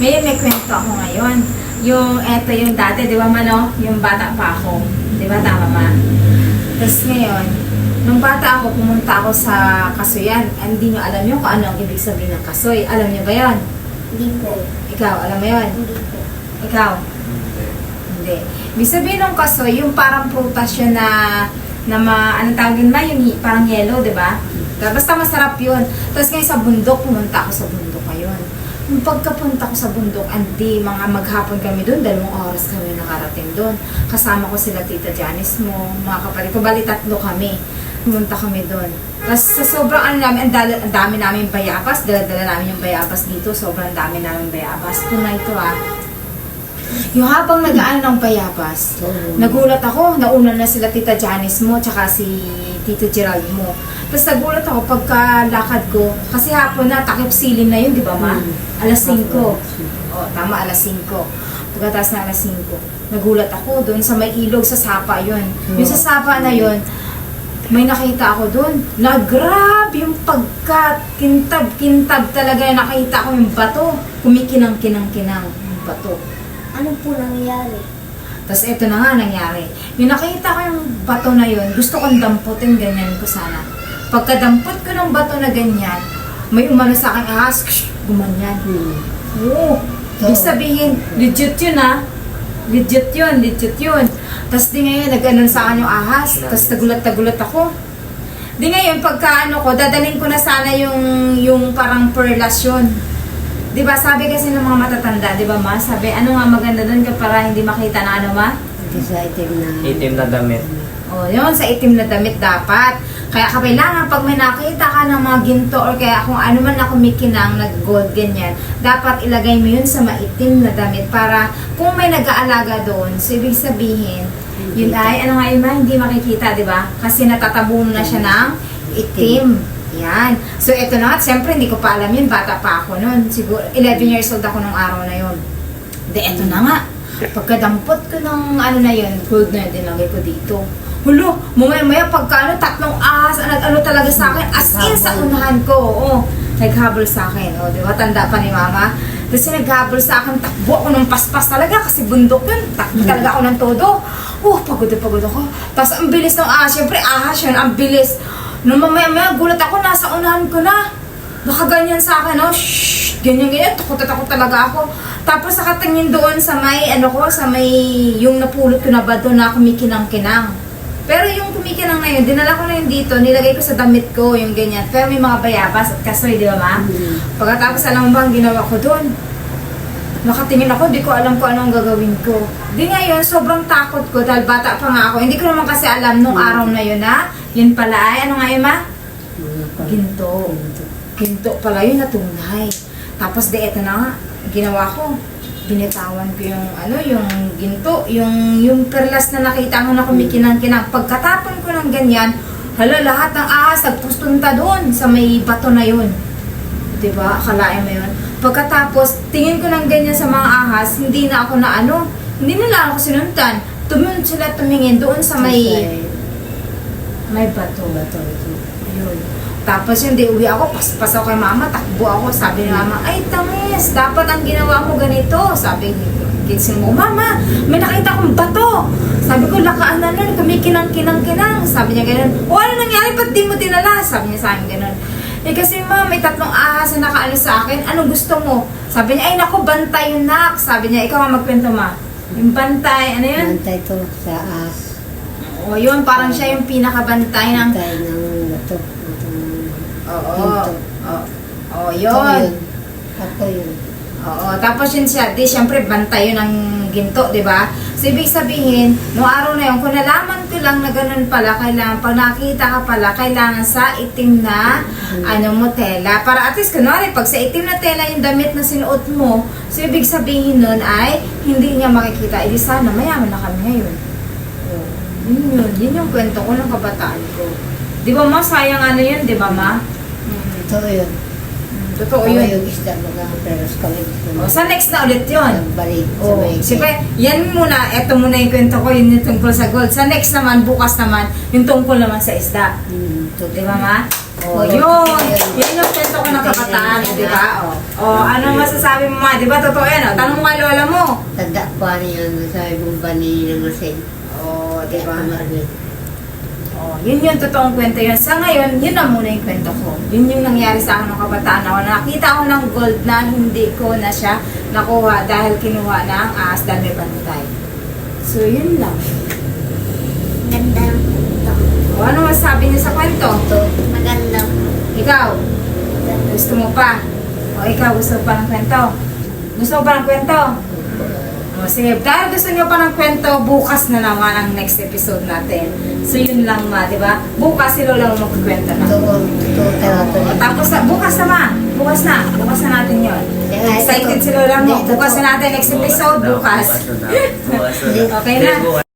May may kwento ako ngayon. Yung, eto yung dati, di ba mano? Yung bata pa ako. Di ba, tama ma? Tapos ngayon, nung bata ako, pumunta ako sa Kasuyan. Hindi nyo alam yung kung ano ang ibig sabihin ng kasoy. Alam nyo ba yon? Hindi po. Ikaw, alam mo yon? Hindi po. Ikaw? Hindi. Ibig sabihin ng kasoy, yung parang prutas yun na, na ma, anong tawagin ba? Yung parang yellow, di ba? Basta masarap yun. Tapos ngayon sa bundok, pumunta ako sa bundok pagkapunta ko sa bundok, andi, mga maghapon kami doon, dalawang oras kami nakarating doon. Kasama ko sila Tita Janice mo, mga kapatid ko, bali tatlo kami. Pumunta kami doon. Tapos sa sobrang ano namin, ang, dala- ang dami namin bayabas, dala-dala namin yung bayabas dito, sobrang dami namin bayabas. Tunay to ah. Yung habang nagaan ng bayabas, nagulat ako, nauna na sila Tita Janice mo, tsaka si Tito Gerald mo. Tapos nagulat ako pagkalakad ko, kasi hapon na, takip silim na yun, di ba ma? Alas 5. O, tama, alas 5. Pagkatapos na alas 5, nagulat ako doon sa may ilog sa sapa yun. Yung sa sapa na yun, may nakita ako doon. Na grabe yung pagkat, kintab, kintab talaga yung nakita ko yung bato. Kumikinang-kinang-kinang yung bato. Ano po nangyari? Tapos eto na nga nangyari. Yung nakita ko yung bato na yun, gusto kong damputin ganyan ko sana. Pagkadampot ko ng bato na ganyan, may umano sa akin ahas, gumanyan. Oo. Ibig sabihin, legit yun ah. Legit yun, legit yun. Tapos di ngayon, nag-ano sa akin yung ahas. Tapos nagulat-nagulat ako. Di ngayon, pagka ano ko, dadalhin ko na sana yung, yung parang perlasyon. Di ba, sabi kasi ng mga matatanda, di ba ma? Sabi, ano nga maganda doon ka para hindi makita na ano ma? Hindi sa itim na... Itim na damit. O, yun, sa itim na damit dapat. Kaya kailangan pag may nakita ka ng mga ginto or kaya kung ano man na kumikinang nag-gold ganyan, dapat ilagay mo yun sa maitim na damit para kung may nag-aalaga doon, so ibig sabihin, yun ay, ano nga yun ma, hindi makikita, di ba? Kasi natatabunan na siya ng itim. Yan. So, ito na, at siyempre, hindi ko pa alam yun, bata pa ako noon. Siguro, 11 years old ako nung araw na yun. De, eto na nga. Pagkadampot ko ng ano na yun, gold na yun, dinagay ko dito. Hulo, mamaya-maya pagka ano, tatlong ahas, ano, ano talaga sa akin, as in sa unahan ko, oo. Naghabol sa akin, o, di ba, tanda pa ni mama. Tapos yung naghabol sa akin, takbo ako ng paspas talaga kasi bundok yun. Takbo talaga ako ng todo. Oh, pagod na pagod ako. Tapos ang bilis ng ahas, syempre ahas yun, ang bilis. Nung mamaya-maya, gulat ako, nasa unahan ko na. Nakaganyan sa akin, oh, shh, ganyan, ganyan, takot takot talaga ako. Tapos nakatingin doon sa may, ano ko, sa may, yung napulot ko na ba doon na kumikinang-kinang. Pero yung kumikinang na yun, dinala ko na yun dito, nilagay ko sa damit ko, yung ganyan. Pero may mga bayabas at kasoy, di ba ma? Pagkatapos, alam mo ba ang ginawa ko doon? Nakatingin ako, di ko alam kung anong gagawin ko. Di ngayon, sobrang takot ko dahil bata pa nga ako. Hindi ko naman kasi alam nung araw na yun na, yun pala ay, ano nga yun ma? Ginto. Ginto pala yun na tunay. Tapos de eto na nga, ginawa ko. Binitawan ko yung ano, yung ginto, yung yung perlas na nakita mo na kumikinang-kinang. Pagkatapon ko ng ganyan, hala lahat ng ahas nagpustunta doon sa may bato na yun. 'Di ba? Akalain mo yun. Pagkatapos, tingin ko ng ganyan sa mga ahas, hindi na ako na ano, hindi nila ako sinuntan. Tumunod sila tumingin doon sa may may bato. Bato ito. Ayun. Tapos yun, di uwi ako, paspas ako kay mama, takbo ako. Sabi ni mama, ay tamis, dapat ang ginawa mo ganito. Sabi ni gising mo, mama, may nakita akong bato. Sabi ko, lakaan na nun, kumikinang-kinang-kinang. Sabi niya ganun, o ano nangyari, ba't di mo dinala? Sabi niya sa akin ganun. Eh kasi ma, may tatlong ahas na nakaano sa akin, anong gusto mo? Sabi niya, ay naku, bantay yun nak. Sabi niya, ikaw ang magkwento ma. Yung bantay, ano yun? Bantay ito sa as. O yun, parang siya yung pinakabantay ng Bantay ng bato. Itong Oo. ginto. Oo. Oo, Ako yun. Ako yun. Oo. Tapos yun siya, di syempre bantay yun ng ginto, di ba? So, ibig sabihin, noong araw na yun, kung nalaman ko lang na ganun pala, kailangan, pag nakita ka pala, kailangan sa itim na, ano mo, tela. Para at least, kunwari, pag sa itim na tela yung damit na sinuot mo, so ibig sabihin nun ay, hindi niya makikita. Edi sana, mayaman na kami ngayon. Oo. Yun yun. Yun yung kwento ko ng kabataan ko. Di ba ma, sayang ano yun, di ba ma? Mm. Ito yun. Totoo Ako yun. yung isda mga peros kami. O, sa next na ulit yun. Nagbalik sa Oh, siyempre, yan muna, eto muna yung kwento ko, yun yung tungkol sa gold. Sa next naman, bukas naman, yung tungkol naman sa isda. Ito. Di ba ma? Oh, Oo. yun. Yan yung kwento ko ng kabataan, di ba? Oh. O, ano masasabi mo ma? Di ba totoo yan? O, tanong mo kay lola mo. Tanda pa niya sa ibang bani ng di ba? Marami. Oh, yun yung totoong kwento yun. Sa ngayon, yun na muna yung kwento ko. Yun yung nangyari sa akin ng kabataan ako. Nakita ko ng gold na hindi ko na siya nakuha dahil kinuha na ang ahas dahil may. So, yun lang. Ganda ng punto. O, ano masabi niyo sa kwento? Maganda po. Ikaw, gusto mo pa? O, ikaw, gusto pa ng kwento? Gusto mo pa ng kwento? O, sige. Dahil gusto niyo pa ng kwento, bukas na naman ang next episode natin. So, yun lang ma, di ba? Bukas si Lola mo magkwento na. Totoo, totoo tapos na, bukas na ma. Bukas na. Bukas na natin yun. Excited si Lola mo. Bukas na natin next episode. Bukas. Okay na.